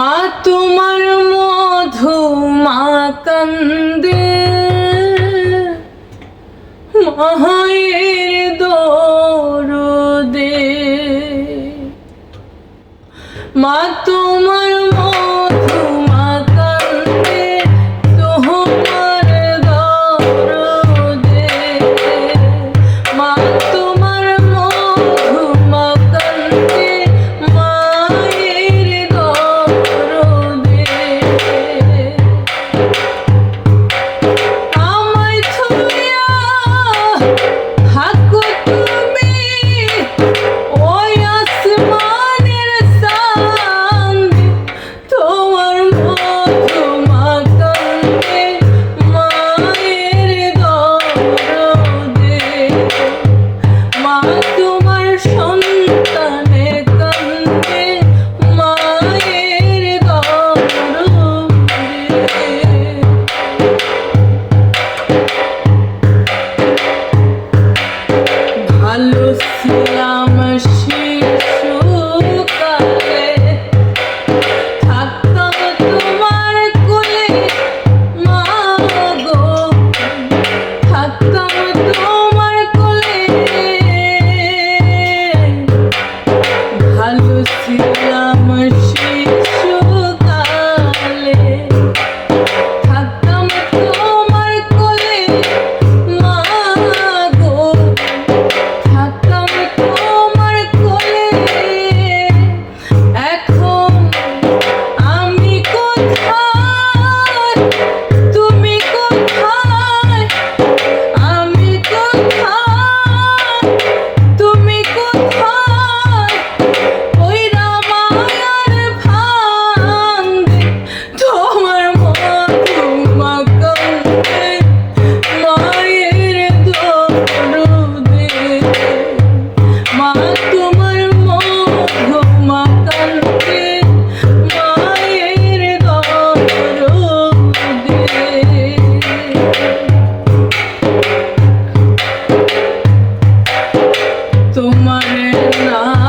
মা তোমার মধু মা কান্দে। মায়ের দরদে। মা তোমার machine. Amen.